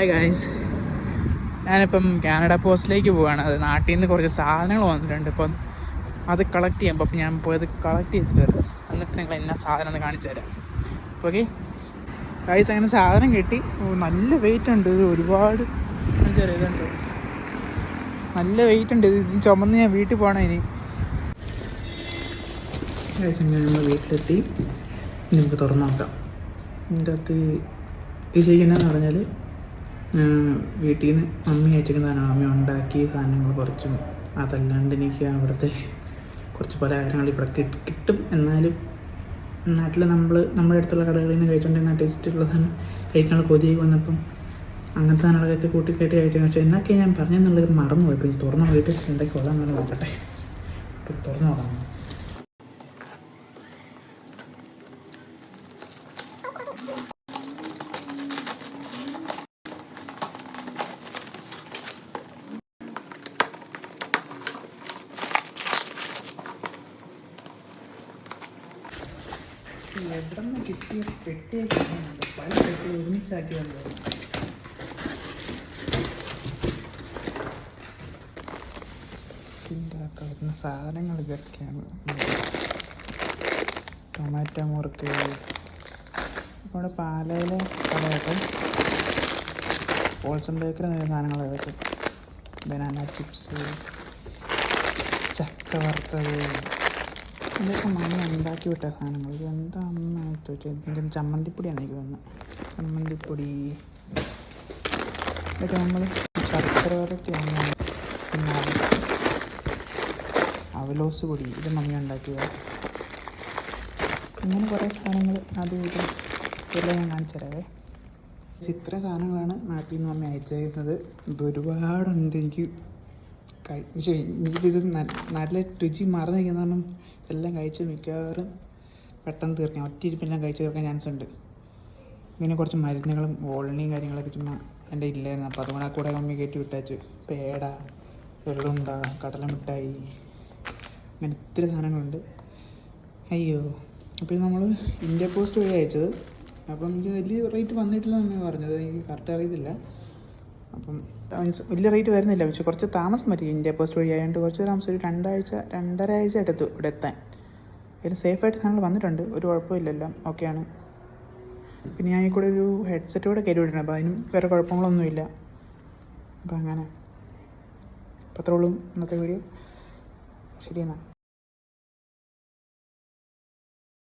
Hi guys ഞാനിപ്പം Canada പോസ്റ്റിലേക്ക് പോവുകയാണ് അത് നാട്ടിൽ നിന്ന് കുറച്ച് സാധനങ്ങൾ വന്നിട്ടുണ്ട്. ഇപ്പം അത് കളക്ട് ചെയ്യുമ്പോൾ അപ്പം ഞാൻ പോയത് കളക്ട് ചെയ്തിട്ട് വരാം. എന്നിട്ട് നിങ്ങൾ എന്നാ സാധനം എന്ന് കാണിച്ചു തരാം. ഓക്കെ ഗായ്സ് അങ്ങനെ സാധനം കിട്ടി. നല്ല വെയിറ്റ് ഉണ്ട്. ഒരുപാട് ഇതുണ്ട് നല്ല വെയിറ്റ് ഉണ്ട്. ഇത് ചുമന്ന് ഞാൻ വീട്ടിൽ പോകണം ഇനി. ഗായ്സ് വീട്ടിലെത്തി. നമുക്ക് തുറന്നു നോക്കാം. ഇതിന്റെ അകത്ത് ഇത് ചെയ്യുന്നതെന്ന് പറഞ്ഞാൽ വീട്ടിൽ നിന്ന് മമ്മി അയച്ചിരിക്കുന്നതാണ് അമ്മ ഉണ്ടാക്കിയ സാധനങ്ങൾ കുറച്ചും അതല്ലാണ്ട് എനിക്ക് അവിടുത്തെ കുറച്ച് പല കാര്യങ്ങൾ ഇവിടെ കിട്ടും. എന്നാലും നാട്ടിൽ നമ്മൾ നമ്മുടെ അടുത്തുള്ള കടകളിൽ നിന്ന് കഴിച്ചുകൊണ്ടിരുന്ന ടേസ്റ്റുള്ള സാധനം കഴിക്കാനുള്ള കൊതി വന്നപ്പം അങ്ങനത്തെ സാധനങ്ങളൊക്കെ കൂട്ടി കയറ്റി അയച്ചു പക്ഷേ എന്നൊക്കെ ഞാൻ പറഞ്ഞെന്നുള്ളത് മറന്നു പോയി പിന്നെ തുറന്നു പോയിട്ട് എന്തൊക്കെ ഉള്ളതെന്ന് നോക്കട്ടെ. തുറന്നു നോക്കാം എവിടെ നിന്ന് കിട്ടിയ പെട്ടിയൊക്കെ പല പെട്ടി ഒരുമിച്ചാക്കി വന്നത്. ഇതിന്റെ വരുന്ന സാധനങ്ങൾ ഇതൊക്കെയാണ്. ടൊമാറ്റോ മുറുക്ക് നമ്മുടെ പാലയിലെ കടയൊക്കെ. ഹോൾസം ബേക്കറി സാധനങ്ങൾ ഇതൊക്കെ. ബനാന ചിപ്സ് ചക്ക വറുത്തത്. ഇതൊക്കെ മമ്മ ഉണ്ടാക്കി വിട്ട സാധനങ്ങൾ. ഇത് എന്താണെന്ന് ചോദിച്ചാൽ എനിക്ക് ചമ്മന്തിപ്പൊടിയാണ് എനിക്ക് തോന്നുന്നത്. ചമ്മന്തിപ്പൊടി. ഇതൊക്കെ നമ്മൾ ശർക്കര വരട്ടിയാണ് പിന്നെ അവ- അവലോസ് പൊടി. ഇത് മമ്മി ഉണ്ടാക്കിയത്. ഇങ്ങനെ കുറേ സാധനങ്ങൾ അത് ഇത് ഇതെല്ലാം ഞാൻ കാണിച്ചു ഇത്ര സാധനങ്ങളാണ് നാട്ടിൽ നിന്ന് മമ്മി അയച്ചേക്കുന്നത്. ഇത് ഒരുപാടുണ്ട് എനിക്ക് കഴിച്ചു എനിക്കിത് ന- നാട്ടിലെ രുചി മറന്നിരിക്കുന്ന കാരണം എല്ലാം കഴിച്ച് മിക്കവാറും പെട്ടെന്ന് തീർക്കാം ഒറ്റ ഇരിപ്പെല്ലാം കഴിച്ച് തീർക്കാൻ ചാൻസ് ഉണ്ട്. ഇങ്ങനെ കുറച്ച് മരുന്നുകളും ഓൾണിയും കാര്യങ്ങളൊക്കെ ചുമ്മാ എന്റെ ഇല്ലായിരുന്നു. അപ്പോൾ അതുകൊണ്ട് ആ കൂടെ മമ്മി കയറ്റി വിട്ടാച്ചു പേട വെള്ളുണ്ട കടലമിഠായി അങ്ങനെ ഇത്ര സാധനങ്ങളുണ്ട്. അയ്യോ അപ്പോൾ ഇത് നമ്മൾ ഇന്ത്യ പോസ്റ്റ് വഴി അയച്ചത്. അപ്പം എനിക്ക് വലിയ റേറ്റ് വന്നിട്ടില്ല എന്നാണ് പറഞ്ഞത്. എനിക്ക് കറക്റ്റ് അറിയത്തില്ല. അപ്പം മീൻസ് വലിയ റേറ്റ് വരുന്നില്ല. പക്ഷെ കുറച്ച് താമസം പറ്റി ഇന്ത്യ പോസ്റ്റ് വഴി. ആയതുകൊണ്ട് കുറച്ച് താമസം ഒരു രണ്ടാഴ്ച രണ്ടര ആഴ്ച എടുത്തു ഇവിടെ എത്താൻ. ഇതിൽ സേഫായിട്ട് സാധനങ്ങൾ വന്നിട്ടുണ്ട്. ഒരു കുഴപ്പമില്ലല്ലോ. ഓക്കെയാണ് പിന്നെ ഞാൻ ഈ കൂടെ ഒരു ഹെഡ്സെറ്റ് കൂടെ കയറി വിടണം അപ്പോൾ അതിനും വേറെ കുഴപ്പങ്ങളൊന്നുമില്ല. അപ്പോൾ അങ്ങനെ. അപ്പോൾ അത്രേ ഉള്ളൂ ഇന്നത്തെ വീഡിയോ ശരി എന്നാൽ